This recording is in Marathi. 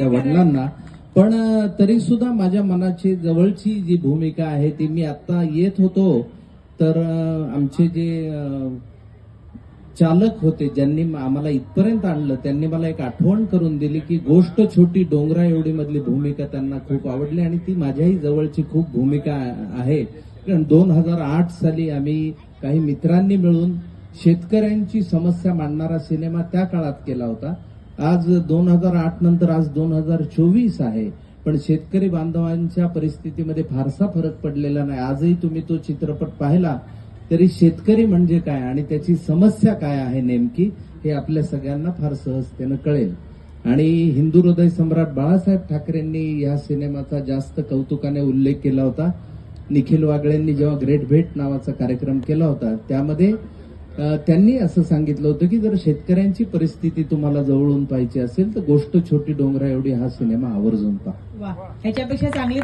त्या वडिलांना. पण तरी सुद्धा माझ्या मनाची जवळची जी भूमिका आहे ती मी आता येत होतो. तर आमचे जे चालक होते ज्यांनी आम्हाला इथपर्यंत आणलं त्यांनी मला एक आठवण करून दिली की गोष्ट छोटी डोंगरा एवढी मधली भूमिका त्यांना खूप आवडली आणि ती माझ्याही जवळची खूप भूमिका आहे. कारण दोन हजार आठ साली आम्ही काही मित्रांनी मिळून शेतकऱ्यांची समस्या मांडणारा सिनेमा त्या काळात केला होता. आज दोन हजार आठ नंतर आज दोन हजार चोवीस आहे. पण शेतकरी बांधवांच्या परिस्थितीमध्ये फारसा फरक पडलेला नाही. आजही तुम्ही तो चित्रपट पाहिला तरी शेतकरी म्हणजे काय आणि त्याची समस्या काय आहे नेमकी हे आपल्या सगळ्यांना फार सहजतेनं कळेल. आणि हिंदू हृदय सम्राट बाळासाहेब ठाकरेंनी या सिनेमाचा जास्त कौतुकाने उल्लेख केला होता. निखिल वागळेंनी जेव्हा ग्रेट भेट नावाचा कार्यक्रम केला होता त्यामध्ये त्यांनी असं सांगितलं होतं की जर शेतकऱ्यांची परिस्थिती तुम्हाला जवळून पाहिजे असेल तर गोष्ट छोटी डोंगरा एवढी हा सिनेमा आवर्जून पहा. ह्याच्यापेक्षा चांगली